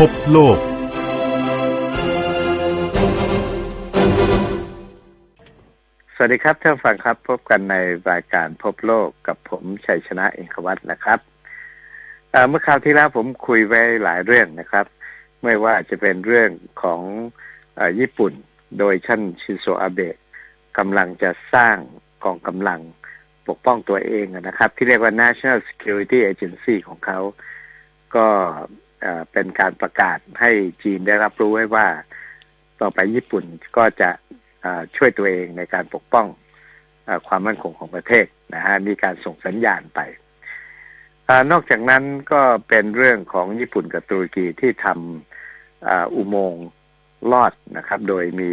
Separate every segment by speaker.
Speaker 1: พบโลก
Speaker 2: สวัสดีครับท่านฟังครับพบกันในรายการพบโลกกับผมชัยชนะเอกวัตรนะครับเมื่อคราวที่แล้วผมคุยไว้หลายเรื่องนะครับ ไม่ว่าจะเป็นเรื่องของออญี่ปุ่นโดยท่านชินโซอาเบะกำลังจะสร้างกองกำลังปกป้องตัวเองนะครับ ที่เรียกว่า National Security Agency ของเขา ก็ เป็นการประกาศให้จีนได้รับรู้ไว้ว่า ต่อไปญี่ปุ่นก็จะช่วยตัวเองในการปกป้องอความมั่นคงของประเทศนะฮะมีการส่งสัญญาณไปอนอกจากนั้นก็เป็นเรื่องของญี่ปุ่นกับตุรกีที่ทำอออุโมงค์ลอดนะครับ โดยมี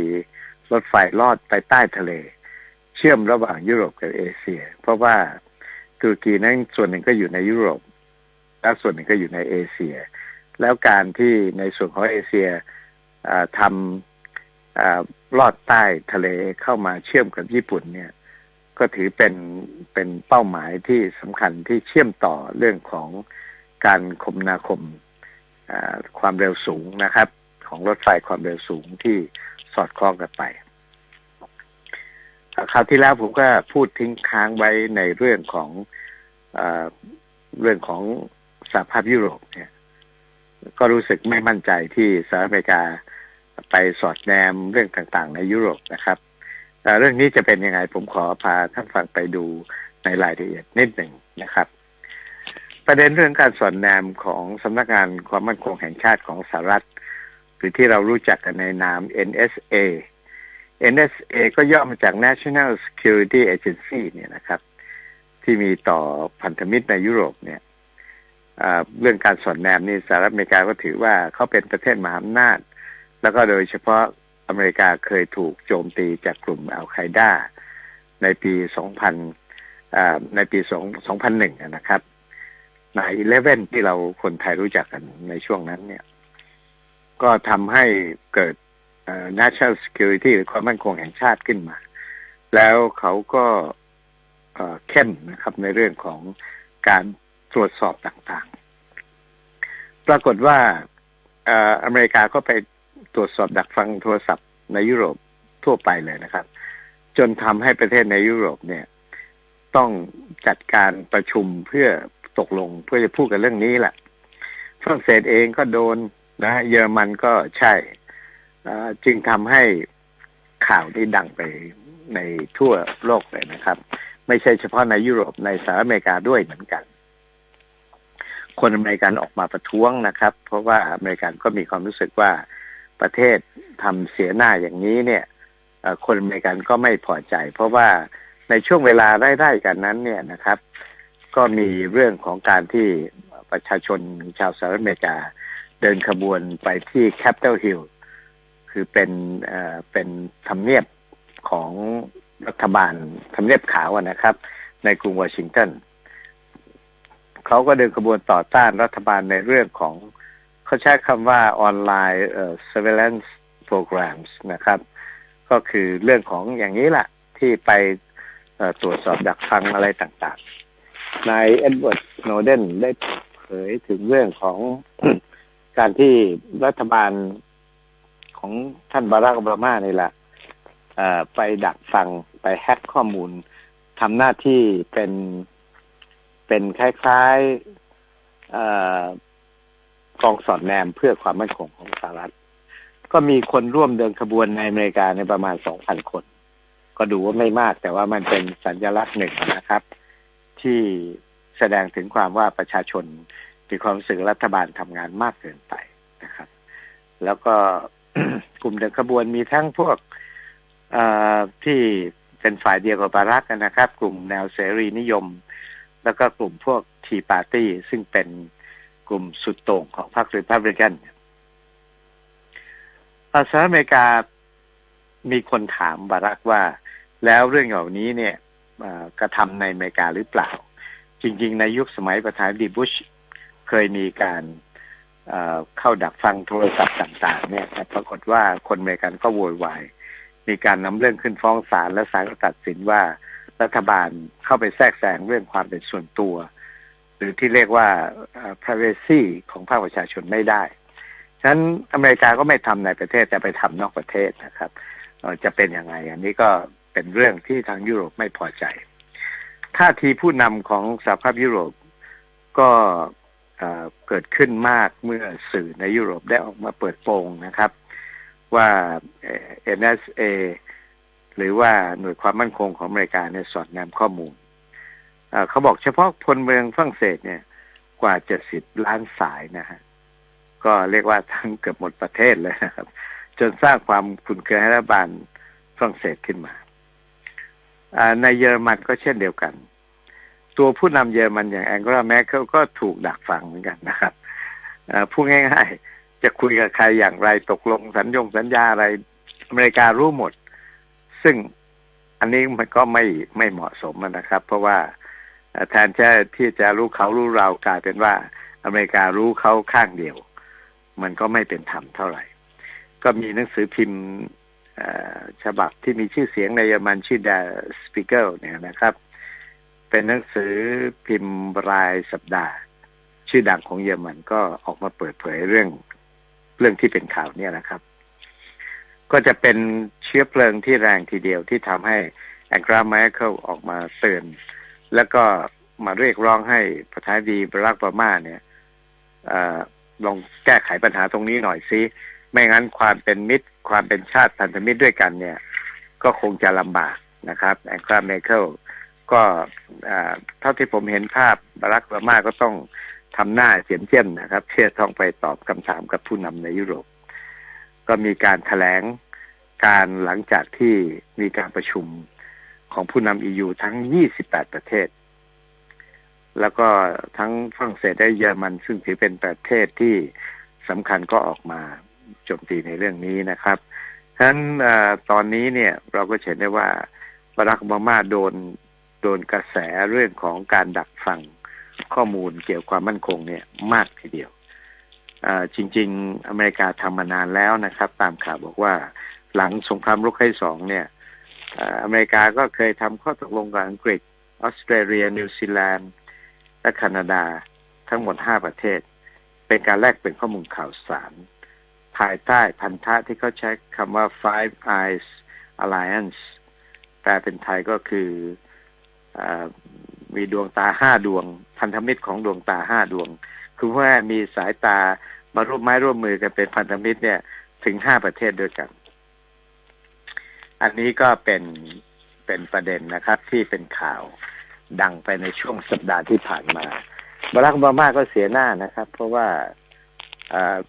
Speaker 2: รถไฟลอดไปใต้ทะเล เชื่อมระหว่างยุโรปกับเอเชีย เพราะว่าตุรกีนั้นส่วนหนึ่งก็อยู่ในยุโรปและส่วนหนึ่งก็อยู่ในเอเชีย แล้วการที่ในส่วนของเอเชียทำเอ่อลอดใต้ทะเลเข้ามาเชื่อมกับญี่ปุ่นเนี่ย ก็ถือเป็นเป็นเป้าหมายที่สำคัญที่เชื่อมต่อเรื่องของการคมนาคมความเร็วสูงนะครับ ของรถไฟความเร็วสูงที่สอดคล้องกันไปคราวที่แล้วผมก็พูดทิ้งค้างไว้ในเรื่องของเอเรื่องของสหภาพยุโรปเนี่ย ก็รู้สึกไม่มั่นใจที่สหรัฐอเมริกาไปสอดแนมเรื่องต่างๆ ในยุโรปนะครับเอ่เรื่องนี้จะเป็นยังไงผมขอพาท่านฟังไปดูในรายละเอียดนิดหนึ่งนะครับ ประเด็นเรื่องการสอดแนมของสำนักงานความมั่นคงแห่งชาติของสหรัฐหรือที่เรารู้จักกันในนาม NSA NSA ก็ย่อมาจาก National Security Agency เนี่ยนะครับ ที่มีต่อพันธมิตรในยุโรปเนี่ย เรื่องการสอดแนมนี่สหรัฐอเมริกาก็ถือว่าเขาเป็นประเทศมหาอำนาจ แล้วก็โดยเฉพาะอเมริกาเคยถูกโจมตีจากกลุ่มอัลไคด้าในปี 2000 ในปี 2001 นะครับใน11ที่เราคนไทยรู้จักกันในช่วงนั้นเนี่ย ก็ทำให้เกิด national security หรือความมั่นคงแห่งชาติขึ้นมา แล้วเขาก็เข้มนะครับในเรื่องของการตรวจสอบต่าง ปรากฏว่าเออเมริกาก็ไปตรวจสอบดักฟังโทรศัพท์ในยุโรปทั่วไปเลยนะครับ จนทำให้ประเทศในยุโรปเนี่ย ต้องจัดการประชุมเพื่อตกลงเพื่อจะพูดกันเรื่องนี้แหละฝรั่งเศสเองก็โดนนะเยอรมันก็ใช่จึงทำให้ข่าวนี้ดังไปในทั่วโลกเลยนะครับ ไม่ใช่เฉพาะในยุโรปในสหรัฐอเมริกาด้วยเหมือนกัน คนอเมริกันออกมาประท้วงนะครับ เพราะว่าอเมริกันก็มีความรู้สึกว่าประเทศทำเสียหน้าอย่างนี้เนี่ยคนอเมริกันก็ไม่พอใจ เพราะว่าในช่วงเวลาไล่ๆกันนั้นเนี่ยนะครับ ก็มีเรื่องของการที่ประชาชนชาวสหรัฐอเมริกา เดินขบวนไปที่ Capitol Hill คือเป็นเอ่อเป็นทำเนียบของรัฐบาลทำเนียบขาวนะครับ ในกรุงวอชิงตัน เขาก็เดินขบวนต่อต้านรัฐบาลในเรื่องของเขาใช้คำว่าออนไลน์เอ่อ surveillance programs นะครับ ก็คือเรื่องของอย่างนี้แหละที่ไปตรวจสอบดักฟังอะไรต่างๆ นายเอ็ดเวิร์ดโนเดนได้เผยถึงเรื่องของการที่รัฐบาลของท่านบารักโอบามานี่แหละไปดักฟังไปแฮกข้อมูลทำหน้าที่เป็น เป็นคล้ายๆกองสอดแนมเพื่อความมั่นคงของสหรัฐ ก็มีคนร่วมเดินขบวนในอเมริกาในประมาณสองพันคน ก็ดูว่าไม่มากแต่ว่ามันเป็นสัญลักษณ์หนึ่งนะครับ ที่แสดงถึงความว่าประชาชนมีความรู้สึกรัฐบาลทำงานมากเกินไปนะครับ แล้วก็กลุ่มเดินขบวนมีทั้งพวกที่เป็นฝ่ายเดียวกับบารักนะครับ กลุ่มแนวเสรีนิยม แล้วก็กลุ่มพวกทีปาร์ตี้ซึ่งเป็นกลุ่มสุดโต่งของพรรครีพับลิกันสหรัฐอเมริกามีคนถามบารักว่า แล้วเรื่องเหล่านี้เนี่ยกระทำในอเมริกาหรือเปล่า จริง ๆ ในยุคสมัยประธานดีบุชเคยมีการเอ่อเข้าดักฟังโทรศัพท์ต่าง ๆ เนี่ยแต่ปรากฏว่าคนอเมริกันก็โวยวาย มีการนำเรื่องขึ้นฟ้องศาลและศาลก็ตัดสินว่า รัฐบาลเข้าไปแทรกแซงเรื่องความเป็นส่วนตัว หรือที่เรียกว่า privacy ของภาคประชาชนไม่ได้ฉะนั้นอเมริกาก็ไม่ทำในประเทศแต่ไปทำนอกประเทศนะครับจะเป็นยังไงอันนี้ก็เป็นเรื่องที่ทางยุโรปไม่พอใจท่าทีผู้นำของสหภาพยุโรปก็เกิดขึ้นมากเมื่อสื่อในยุโรปได้ออกมาเปิดโปงนะครับ ว่าเอ่อ NSA หรือว่าหน่วยความมั่นคงของอเมริกาเนี่ยสอดแนมข้อมูลเขาบอกเฉพาะพลเมืองฝรั่งเศสเนี่ยกว่า70ล้านสายนะฮะก็เรียกว่าทั้งเกือบหมดประเทศเลยนะครับ จนสร้างความขุนเคือให้รัฐบาลฝรั่งเศสขึ้นมาในเยอรมันก็เช่นเดียวกัน ตัวผู้นำเยอรมันอย่างแองเกลาแมคเคิลก็ถูกดักฟังเหมือนกันนะครับพูดง่ายๆ จะคุยกับใครอย่างไรตกลงสัญญงสัญญาอะไรอเมริการู้หมด ซึ่งอันนี้มันก็ไม่ไม่เหมาะสมนะครับ เพราะว่าแทนจะที่จะรู้เขารู้เรากลายเป็นว่า อเมริการู้เขาข้างเดียว มันก็ไม่เป็นธรรมเท่าไหร่ ก็มีหนังสือพิมพ์ฉบับที่มีชื่อเสียงในเยอรมันชื่อ Der Spiegel เนี่ยนะครับ เป็นหนังสือพิมพ์รายสัปดาห์ ชื่อดังของเยอรมันก็ออกมาเปิดเผยเรื่องเรื่องที่เป็นข่าวเนี่ยนะครับ ก็จะเป็น ชื้อเพลิงที่แรงทีเดียวที่ทำให้แองกราแมเคิลออกมาเตือนแล้วก็มาเรียกร้องให้ประธานดีบรักโอบามาเนี่ยอลองแก้ไขปัญหาตรงนี้หน่อยสิไม่งั้นความเป็นมิตร ความเป็นชาติพันธมิตรด้วยกันเนี่ย ก็คงจะลำบากนะครับแองกราเมเคิลก็เท่าที่ผมเห็นภาพบรักโอบามาก็ต้องทำหน้าเจียมเจียมนะครับเชื่อต้องไปตอบคำถามกับผู้นำในยุโรป ก็มีการแถลง การหลังจากที่มีการประชุมของผู้นำ EU ทั้ง 28 ประเทศ แล้วก็ทั้งฝรั่งเศสและเยอรมันซึ่งถือเป็นประเทศที่สำคัญก็ออกมาโจมตีในเรื่องนี้นะครับฉะนั้นอตอนนี้เนี่ยเราก็เห็นได้ว่าบารักโอบามาโดนโดนกระแสเรื่องของการดักฟังข้อมูลเกี่ยวกับความมั่นคงเนี่ยมากทีเดียวจริง ๆ อเมริกาทำมานานแล้วนะครับ ตามข่าวบอกว่า หลังสงครามโลกครั้งที่สองเนี่ยอเมริกาก็เคยทำข้อตกลงกับอังกฤษออสเตรเลีย นิวซีแลนด์ และแคนาดาทั้งหมดห้าประเทศ เป็นการแลกเปลี่ยนข้อมูลข่าวสาร ภายใต้พันธะที่เขาใช้คำว่า Five Eyes Alliance แปลเป็นไทยก็คืออมีดวงตาห้าดวง พันธมิตรของดวงตาห้าดวง คือว่ามีสายตามาร่วมไม้ร่วมมือกันเป็นพันธมิตรเนี่ยถึงห้าประเทศด้วยกัน อันนี้ก็เป็นเป็นประเด็นนะครับ ที่เป็นข่าวดังไปในช่วงสัปดาห์ที่ผ่านมาบารักโอบามาก็เสียหน้านะครับ เพราะว่า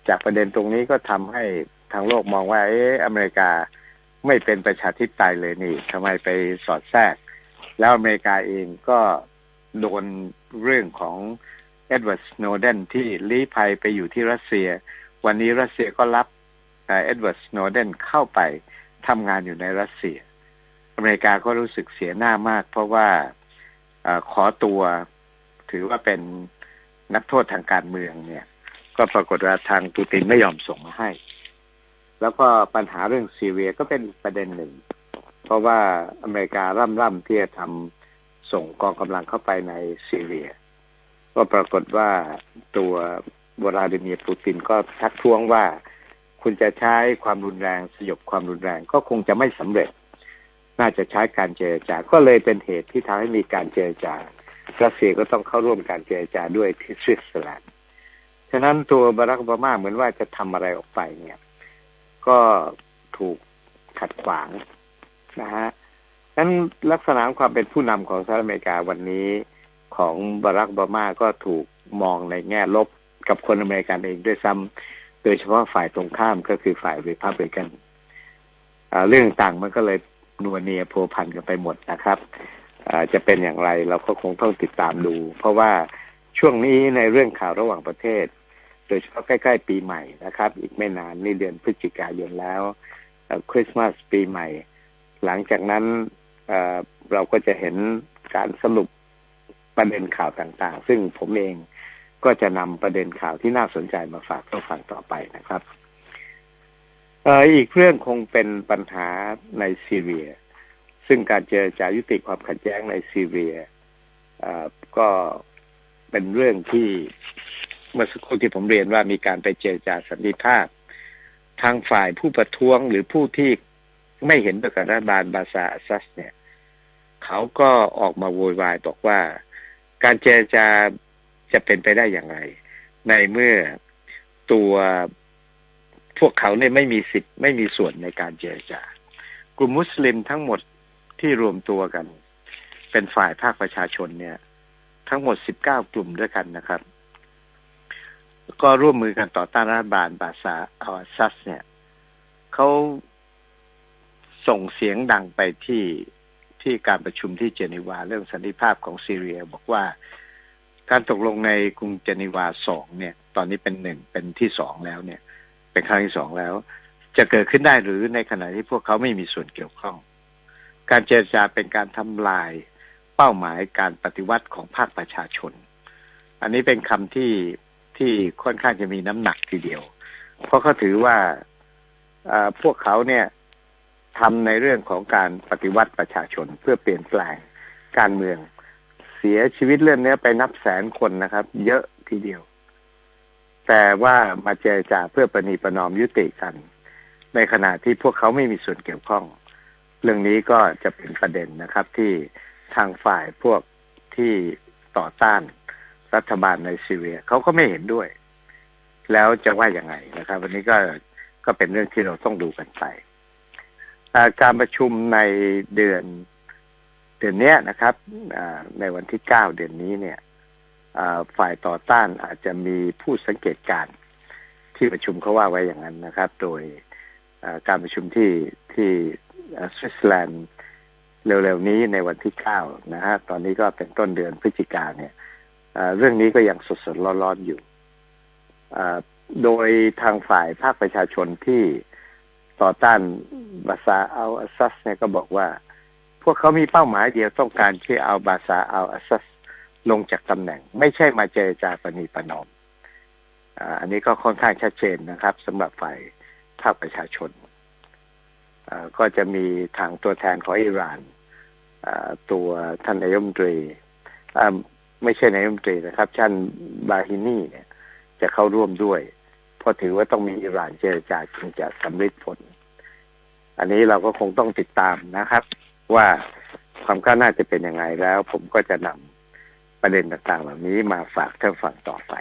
Speaker 2: จากประเด็นตรงนี้ก็ทำให้ทางโลกมองว่า เอ๊ะอเมริกาไม่เป็นประชาธิปไตยเลยนี่ทำไมไปสอดแทรก แล้วอเมริกาเองก็โดนเรื่องของเอ็ดเวิร์ดสโนเดนที่ลี้ภัยไปอยู่ที่รัสเซีย วันนี้รัสเซียก็รับเอ็ดเวิร์ดสโนเดนเข้าไป ทำงานอยู่ในรัสเซีย อเมริกาก็รู้สึกเสียหน้ามาก เพราะว่าอขอตัวถือว่าเป็นนักโทษทางการเมืองเนี่ย ก็ปรากฏว่าทางปูตินไม่ยอมส่งมาให้ แล้วก็ปัญหาเรื่องซีเรียก็เป็นประเด็นหนึ่ง เพราะว่าอเมริการ่ำร่ำที่จะทำส่งกองกำลังเข้าไปในซีเรีย ก็ปรากฏว่าตัววลาดิเมียร์ปูตินก็ทักท้วงว่า คุณจะใช้ความรุนแรงสยบความรุนแรงก็คงจะไม่สำเร็จ น่าจะใช้การเจรจา ก็เลยเป็นเหตุที่ทำให้มีการเจรจารัสเซียก็ต้องเข้าร่วมการเจรจาด้วยที่สวิตเซอร์แลนด์ฉะนั้นตัวบารักโอบามาเหมือนว่าจะทำอะไรออกไปเนี่ย ก็ถูกขัดขวางนะฮะนั้นลักษณะความเป็นผู้นำของสหรัฐอเมริกาวันนี้ของบารักโอบามาก็ถูกมองในแง่ลบกับคนอเมริกันเองด้วยซ้ำ โดยเฉพาะฝ่ายตรงข้ามก็คือฝ่ายริพับลิกันเรื่องต่างมันก็เลยนัวเนียโพวพันกันไปหมดนะครับจะเป็นอย่างไรเราก็คงต้องติดตามดู เพราะว่าช่วงนี้ในเรื่องข่าวระหว่างประเทศ โดยเฉพาะใกล้ๆ ปีใหม่นะครับ อีกไม่นานนี่เดือนพฤศจิกายนแล้วคริสต์มาสปีใหม่ หลังจากนั้นเราก็จะเห็นการสรุปประเด็นข่าวต่างๆ ซึ่งผมเอง ก็จะนำประเด็นข่าวที่น่าสนใจมาฝากท่านฟังต่อไปนะครับเอ,อีกเรื่องคงเป็นปัญหาในซีเรีย ซึ่งการเจรจายุติความขัดแย้งในซีเรียก็เป็นเรื่องที่เมื่อสักครู่ที่ผมเรียนว่ามีการไปเจรจาสันติภาพ ทางฝ่ายผู้ประท้วงหรือผู้ที่ไม่เห็นด้วยกับรัฐบาลบาซาอัสซัสเนี่ย เขาก็ออกมาโวยวายบอกว่า การเจรจา จะเป็นไปได้อย่างไร ในเมื่อตัวพวกเขาเนี่ยไม่มีสิทธิ์ไม่มีส่วนในการเจรจากลุ่มมุสลิมทั้งหมดที่รวมตัวกัน เป็นฝ่ายภาคประชาชนเนี่ย ทั้งหมด19กลุ่มด้วยกันนะครับ ก็ร่วมมือกันต่อต้านรัฐบาลบาซาอัลอาซัส เนี่ยเขาส่งเสียงดังไปที่ที่การประชุมที่เจนีวาเรื่องสันติภาพของซีเรีย บอกว่า การตกลงในกรุงเจนีวาสองเนี่ย ตอนนี้เป็นหนึ่งเป็นที่สองแล้วเนี่ย เป็นครั้งที่สองแล้ว จะเกิดขึ้นได้หรือในขณะที่พวกเขาไม่มีส่วนเกี่ยวข้อง การเจรจาเป็นการทำลายเป้าหมายการปฏิวัติของภาคประชาชน อันนี้เป็นคำที่ที่ค่อนข้างจะมีน้ำหนักทีเดียว เพราะเขาถือว่าพวกเขาเนี่ยทำในเรื่องของการปฏิวัติประชาชนเพื่อเปลี่ยนแปลงการเมือง เสียชีวิตเรื่องนี้ไปนับแสนคนนะครับ เยอะทีเดียว แต่ว่ามาเจรจาเพื่อประนีประนอมยุติกัน ในขณะที่พวกเขาไม่มีส่วนเกี่ยวข้อง เรื่องนี้ก็จะเป็นประเด็นนะครับ ที่ทางฝ่ายพวกที่ต่อต้านรัฐบาลในซีเรียเขาก็ไม่เห็นด้วย แล้วจะว่าอย่างไงนะครับ วันนี้ก็ก็เป็นเรื่องที่เราต้องดูกันไปการประชุมในเดือน เดือนนี้นะครับในวันที่เก้าเดือนนี้เนี่ยฝ่ายต่อต้านอาจจะมีผู้สังเกตการที่ประชุมเขาว่าไว้อย่างนั้นนะครับ โดยการประชุมที่ที่สวิตเซอร์แลนด์เร็วๆนี้ในวันที่เก้านะฮะตอนนี้ก็เป็นต้นเดือนพฤศจิกาเนี่ยเรื่องนี้ก็ยังสดๆร้อนๆอยู่โดยทางฝ่ายภาคประชาชนที่ต่อต้านบาซาอัลอาซัสเนี่ยก็บอกว่า พวกเขามีเป้าหมายเดียวต้องการที่เอาบาซาเอัลอาซัสลงจากตำแหน่ง ไม่ใช่มาเจรจาปณีประนอมอันนี้ก็ค่อนข้างชัดเจนนะครับสำหรับฝ่ายภาคประชาชน ก็จะมีทางตัวแทนของอิหร่านตัวท่านนายมตรีไม่ใช่นายมตรีนะครับท่านบาฮินีเนี่ย จะเข้าร่วมด้วย เพราะถือว่าต้องมีอิหร่านเจรจาจึงจะสำเร็จผล อันนี้เราก็คงต้องติดตามนะครับ ว่าความก้าวหน้าจะเป็นยังไงแล้ว ผมก็จะนำประเด็นต่างๆ เหล่านี้มาฝากท่านฟังต่อไป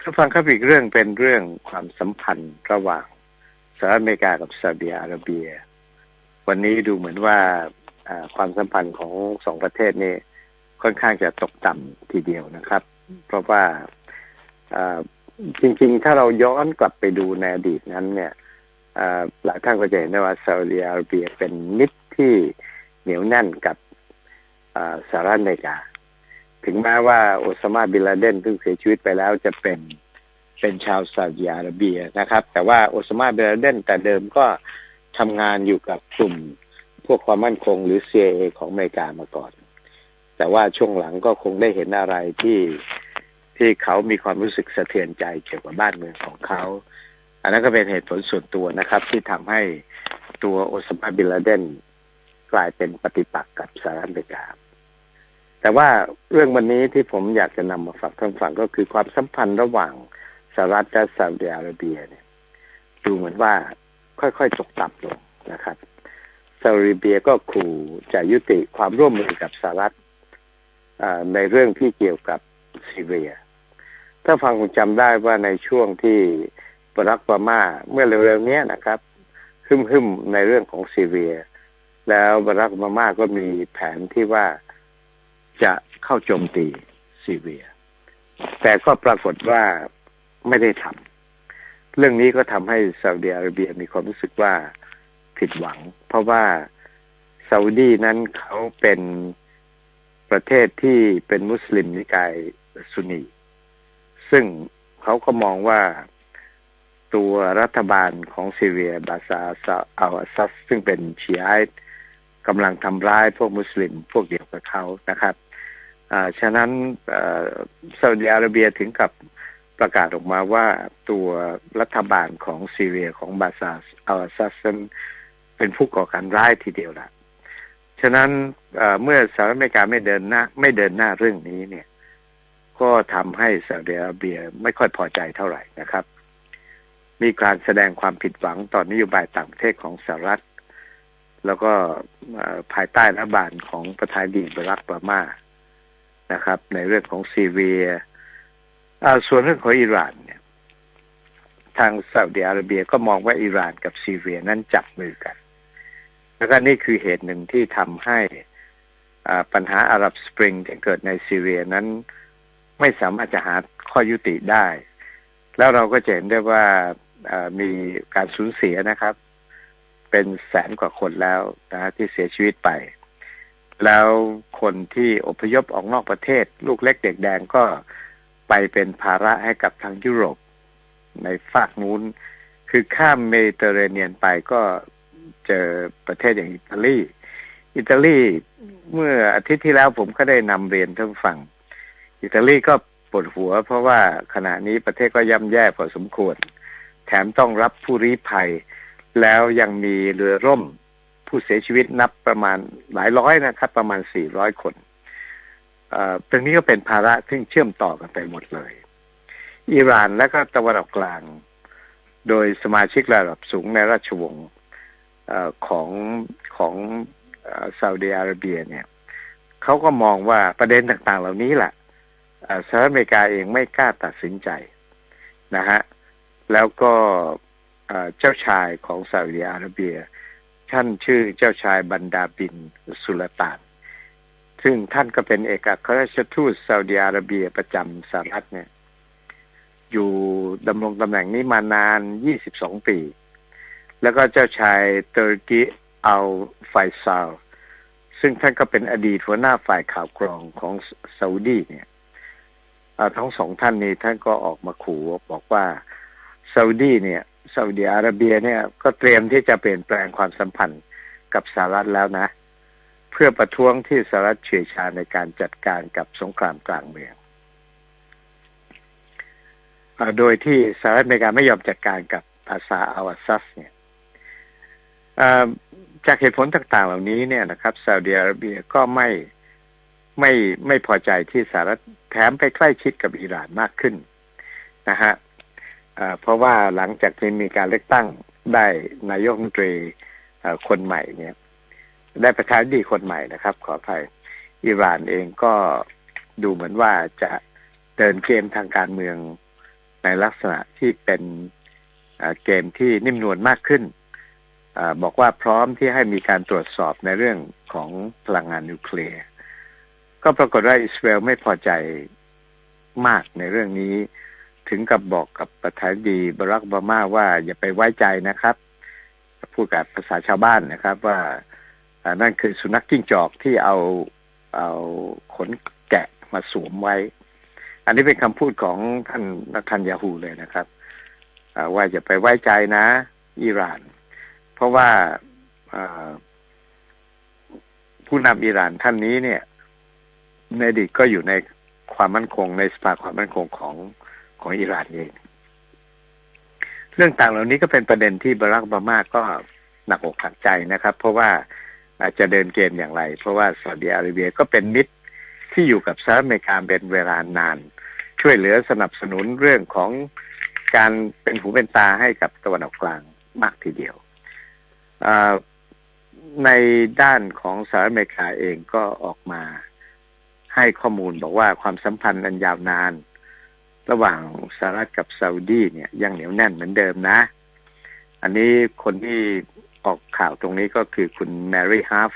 Speaker 2: ท่านฟังครับอีกเรื่องเป็นเรื่องความสัมพันธ์ระหว่างสหรัฐอเมริกากับซาอุดิอาระเบีย วันนี้ดูเหมือนว่าความสัมพันธ์ของสองประเทศนี้ค่อนข้างจะตกต่ำทีเดียวนะครับ เพราะว่าจริงๆ ถ้าเราย้อนกลับไปดูในอดีตนั้นเนี่ย หลายท่านก็จะเห็นได้ว่าซาอุดิอาระเบียเป็นมิตรที่เหนียวแน่นกับสหรัฐอเมริกา ถึงแม้ว่าโอซามาบินลาเดนซึ่งเสียชีวิตไปแล้วจะเป็นเป็นชาวซาอุดิอาระเบียนะครับ แต่ว่าโอซามาบินลาเดนแต่เดิมก็ทำงานอยู่กับกลุ่มพวกความมั่นคงหรือ CIA ของอเมริกามาก่อน แต่ว่าช่วงหลังก็คงได้เห็นอะไรที่ที่เขามีความรู้สึกสะเทือนใจเกี่ยวกับบ้านเมืองของเขา อันนั้นก็เป็นเหตุผลส่วนตัวนะครับ ที่ทำให้ตัวโอซามาบิลลาเดนกลายเป็นปฏิปักษ์กับสหรัฐอเมริกา แต่ว่าเรื่องวันนี้ที่ผมอยากจะนำมาฝากท่านฟังก็คือความสัมพันธ์ระหว่างสหรัฐและซาอุดิอาระเบียเนี่ยดูเหมือนว่าค่อยๆตกต่ำลงนะครับซาอุดิอาระเบียก็ขู่จะยุติความร่วมมือกับสหรัฐในเรื่องที่เกี่ยวกับซีเรีย ถ้าฟังคงจำได้ว่าในช่วงที่ รักบามาเมื่อเร็วๆนี้นะครับหึ่มๆในเรื่องของซีเรีย แล้วบรักบามาก็มีแผนที่ว่าจะเข้าโจมตีซีเรีย แต่ก็ปรากฏว่าไม่ได้ทำเรื่องนี้ก็ทำให้ซาอุดิอาระเบียมีความรู้สึกว่าผิดหวัง เพราะว่าซาอุดีนั้นเขาเป็นประเทศที่เป็นมุสลิมนิกายซุนี ซึ่งเขาก็มองว่า ตัวรัฐบาลของซีเรียบาซาอัลซัสซึ่งเป็นชีไอต์กำลังทำร้ายพวกมุสลิมพวกเดียวกับเขานะครับฉะนั้นซาอุดิอาระเบียถึงกับประกาศออกมาว่าตัวรัฐบาลของซีเรียของบาซาอัลซัสเป็นผู้ก่อการร้ายทีเดียวละฉะนั้นเมื่อสหรัฐอเมริกาไม่เดินหน้าไม่เดินหน้าเรื่องนี้เนี่ย ก็ทำให้ซาอุดิอาระเบียไม่ค่อยพอใจเท่าไหร่นะครับ มีการแสดงความผิดหวังต่อนโยบายต่างประเทศของสหรัฐ แล้วก็ภายใต้รัฐบาลของประธานดีบรักบามานะครับ ในเรื่องของซีเรียส่วนเรื่องของอิหร่านเนี่ย ทางซาอุดิอาระเบียก็มองว่าอิหร่านกับซีเรียนั้นจับมือกัน แล้วก็นี่คือเหตุหนึ่งที่ทำให้ปัญหาอาหรับสปริงที่เกิดในซีเรียนั้นไม่สามารถจะหาข้อยุติได้ แล้วเราก็เห็นได้ว่า มีการสูญเสียนะครับ เป็นแสนกว่าคนแล้วนะที่เสียชีวิตไป แล้วคนที่อพยพออกนอกประเทศ ลูกเล็กเด็กแดงก็ไปเป็นภาระให้กับทางยุโรป ในฝากนู้น คือข้ามเมดิเตอร์เรเนียนไปก็เจอประเทศอย่างอิตาลีอิตาลีเมื่ออาทิตย์ที่แล้วผมก็ได้นำเรียนท่านฟัง อิตาลีก็ปวดหัวเพราะว่าขณะนี้ประเทศก็ย่ำแย่พอสมควร แถมต้องรับผู้รีภัย แล้วยังมีเรือร่มผู้เสียชีวิตนับประมาณหลายร้อยนะครับ ประมาณสี่ร้อยคนตรงนี้ก็เป็นภาระที่เชื่อมต่อกันไปหมดเลย อิหร่านและก็ตะวันออกกลาง โดยสมาชิกระดับสูงในราชวงศ์ของของซาอุดิอาระเบียเนี่ยเขาก็มองว่าประเด็นต่างๆ เหล่านี้แหละสหรัฐอเมริกาเองไม่กล้าตัดสินใจนะฮะ แล้วก็เจ้าชายของซาอุดิอาระเบีย ท่านชื่อเจ้าชายบันดาบินสุลต่าน ซึ่งท่านก็เป็นเอกอัครราชทูตซาอุดิอาระเบียประจำสหรัฐเนี่ย อยู่ดำรงตำแหน่งนี้มานาน 22 ปี แล้วก็เจ้าชายเตอร์กิอัลไฟซาลซึ่งท่านก็เป็นอดีตหัวหน้าฝ่ายข่าวกรองของซาอุดีเนี่ยทั้งสองท่านนี้ท่านก็ออกมาขู่บอกว่า ซาอุดีเนี่ยซาอุดีอาระเบียเนี่ยก็เตรียมที่จะเปลี่ยนแปลงความสัมพันธ์กับสหรัฐแล้วนะ เพื่อประท้วงที่สหรัฐเฉื่อยชาในการจัดการกับสงครามกลางเมืองโดยที่สหรัฐอเมริกาไม่ยอมจัดการกับภาษาอาวซัสเนี่ยจากเหตุผลต่าง ๆ เหล่านี้เนี่ยนะครับซาอุดิอาระเบียก็ไม่ไม่ไม่พอใจที่สหรัฐแถมไปใกล้ชิดกับอิหร่านมากขึ้นนะฮะ เพราะว่าหลังจากที่มีการเลือกตั้งได้นายกรัฐมนตรีคนใหม่เนี่ย ได้ประธานดีคนใหม่นะครับ ขออภัยอิหร่านเองก็ดูเหมือนว่าจะเดินเกมทางการเมืองในลักษณะที่เป็นเกมที่นิ่มนวลมากขึ้นอบอกว่าพร้อมที่ให้มีการตรวจสอบในเรื่องของพลังงานนิวเคลียร์ก็ปรากฏว่าอิสราเอลไม่พอใจมากในเรื่องนี้ ถึงกับบอกกับประธานดีบรักบามาว่าอย่าไปไว้ใจนะครับ พูดกับภาษาชาวบ้านนะครับ ว่านั่นคือสุนัขกิ้งจอกที่เอาเอาขนแกะมาสวมไว้ อันนี้เป็นคำพูดของท่านนัทันยาฮูเลยนะครับว่าอย่าไปไว้ใจนะ อิหร่าน เพราะว่าผู้นำอิหร่านท่านนี้เนี่ย ในอดีตก็อยู่ในความมั่นคงในสภาความมั่นคงของ ของอิหร่านเอง เรื่องต่างเหล่านี้ก็เป็นประเด็นที่บารักบามาก็หนักอกหนักใจนะครับ เพราะว่าอาจจะเดินเกมอย่างไร เพราะว่าซาอุดิอาระเบียก็เป็นมิตรที่อยู่กับสหรัฐอเมริกาเป็นเวลานาน ช่วยเหลือสนับสนุนเรื่องของการเป็นหูเป็นตาให้กับตะวันออกกลางมากทีเดียวในด้านของสหรัฐอเมริกาเองก็ออกมาให้ข้อมูลบอกว่าความสัมพันธ์อันยาวนาน ระหว่างสหรัฐกับซาอุดีเนี่ยยังเหนียวแน่นเหมือนเดิมนะ อันนี้คนที่ออกข่าวตรงนี้ก็คือคุณแมรี่ฮาฟ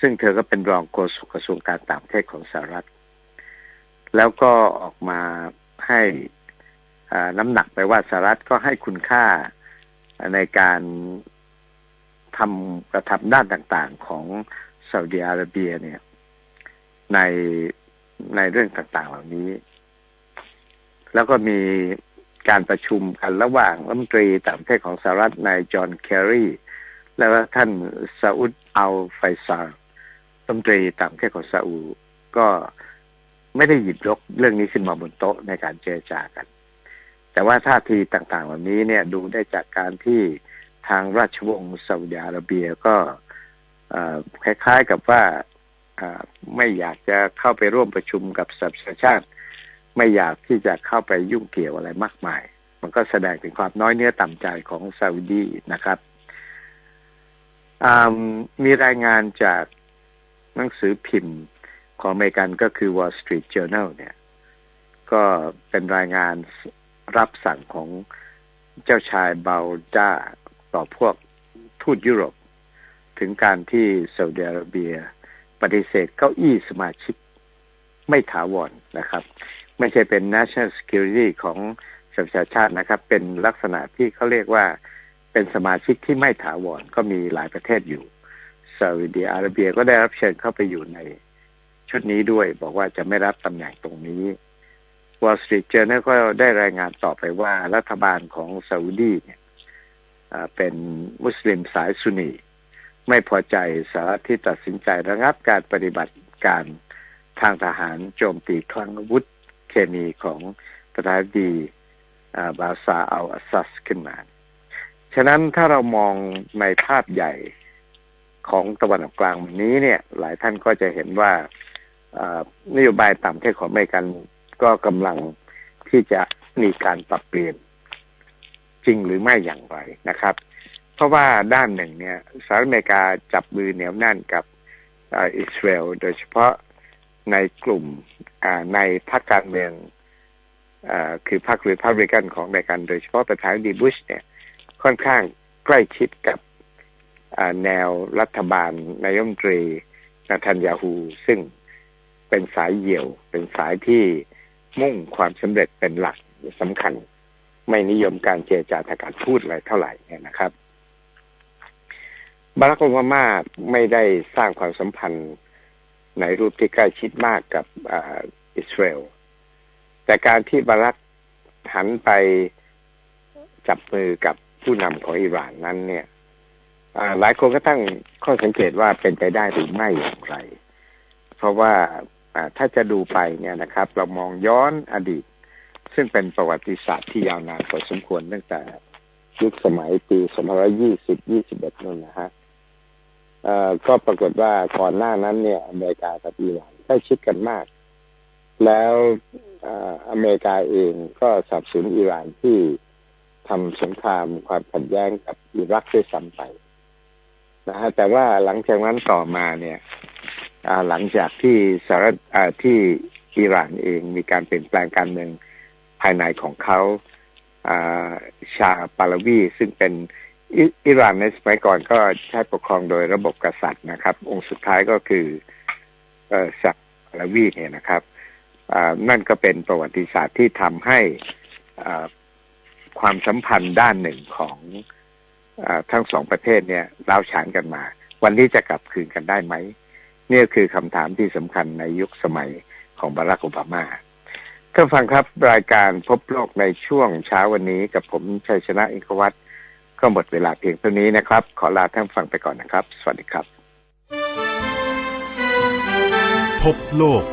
Speaker 2: ซึ่งเธอก็เป็นรองโฆษกกระทรวงการต่างประเทศของสหรัฐ แล้วก็ออกมาให้น้ำหนักไปว่าสหรัฐก็ให้คุณค่าในการทำกระทำด้านต่างๆของซาอุดิอาระเบียเนี่ยในในเรื่องต่างๆเหล่านี้ แล้วก็มีการประชุมกันระหว่างรัฐมนตรีต่างประเทศของสหรัฐนายจอห์นแคร์รีแล้วท่านซาอุดอัลไฟซาร์รัฐมนตรีต่างประเทศของซาอุก็ไม่ได้หยิบยกเรื่องนี้ขึ้นมาบนโต๊ะในการเจรจากัน แต่ว่าท่าทีต่างๆเหล่านี้เนี่ยดูได้จากการที่ทางราชวงศ์ซาอุดิอาระเบียก็คล้ายๆกับว่าไม่อยากจะเข้าไปร่วมประชุมกับสับสชาติ ไม่อยากที่จะเข้าไปยุ่งเกี่ยวอะไรมากมาย มันก็แสดงถึงความน้อยเนื้อต่ำใจของซาอุดีนะครับ มีรายงานจากหนังสือพิมพ์ของอเมริกันก็คือ Wall Street Journal เนี่ย ก็เป็นรายงานรับสั่งของเจ้าชายเบาด้าต่อพวกทูตยุโรป ถึงการที่ซาอุดิอาระเบีย ปฏิเสธเก้าอี้สมาชิกไม่ถาวรนะครับ ไม่ใช่เป็น national security ของสหประชาชาตินะครับ เป็นลักษณะที่เขาเรียกว่าเป็นสมาชิกที่ไม่ถาวรก็มีหลายประเทศอยู่ซาอุดิอาระเบียก็ได้รับเชิญเข้าไปอยู่ในชุดนี้ด้วย บอกว่าจะไม่รับตำแหน่งตรงนี้ Wall Street Journal ก็ได้รายงานต่อไปว่ารัฐบาลของซาอุดีเนี่ยเป็นมุสลิมสายซุนนีไม่พอใจสหรัฐที่ตัดสินใจระงับการปฏิบัติการทางทหารโจมตีคลังอาวุธ เคมีของประธานาธิบดีอ่าบาซาอัลอาซัสขึ้นมา ฉะนั้นถ้าเรามองในภาพใหญ่ของตะวันออกกลางวันนี้เนี่ย หลายท่านก็จะเห็นว่านโยบายต่างประเทศของอเมริกันก็กำลังที่จะมีการปรับเปลี่ยนจริงหรือไม่อย่างไรนะครับ เพราะว่าด้านหนึ่งเนี่ยสหรัฐอเมริกาจับมือเหนียวแน่นกับอิสราเอลโดยเฉพาะในกลุ่ม ในพรรคการเมืองอคือพรรครีพับลิกันของอเมริกันโดยเฉพาะประธานาธิบดีบุชเนี่ย ค่อนข้างใกล้ชิดกับแนวรัฐบาลนายอัมตรีนาทันยาฮูซึ่งเป็นสายเหี่ยว เป็นสายที่มุ่งความสำเร็จเป็นหลักสำคัญ ไม่นิยมการเจรจาทางการพูดอะไรเท่าไหร่เนี่ยนะครับบารักโอบามาไม่ได้สร้างความสัมพันธ์ ในรูปที่ใกล้ชิดมากกับอิสราเอลแต่การที่บารักหันไปจับมือกับผู้นำของอิหร่านนั้น เนี่ยหลายคนก็ตั้งข้อสังเกตว่าเป็นไปได้หรือไม่อย่างไร เพราะว่าถ้าจะดูไปเนี่ยนะครับ เรามองย้อนอดีต ซึ่งเป็นประวัติศาสตร์ที่ยาวนานพอสมควรตั้งแต่ยุคสมัยปี 2520 21นู่นนะฮะ ก็ปรากฏว่าก่อนหน้านั้นเนี่ย อเมริกากับอิหร่านใกล้ชิดกันมาก แล้วอเมริกาเองก็สับสนุนอิหร่านที่ทำสงครามความขัดแย้งกับอิรักด้วยซ้ำไปนะฮะแต่ว่าหลังจากนั้นต่อมาเนี่ยหลังจากที่สหรัฐที่อิหร่านเองมีการเปลี่ยนแปลงการเมืองภายในของเขาชาปาลวีซึ่งเป็น อิหร่านในสมัยก่อนก็ใช้ปกครองโดยระบบกษัตริย์นะครับ องค์สุดท้ายก็คือเอ่อชาปาลาวีเนี่ยนะครับนั่นก็เป็นประวัติศาสตร์ที่ทำให้ความสัมพันธ์ด้านหนึ่งของอทั้งสองประเทศเนี่ยร้าวฉานกันมา วันนี้จะกลับคืนกันได้ไหมนี่คือคำถามที่สำคัญในยุคสมัยของบารักโอบามาท่านฟังครับรายการพบโลกในช่วงเช้าวันนี้กับผมชัยชนะอินทวัตร ก็หมดเวลาเพียงเท่านี้นะครับ ขอลาท่านฟังไปก่อนนะครับ สวัสดีครับ
Speaker 1: พบโลก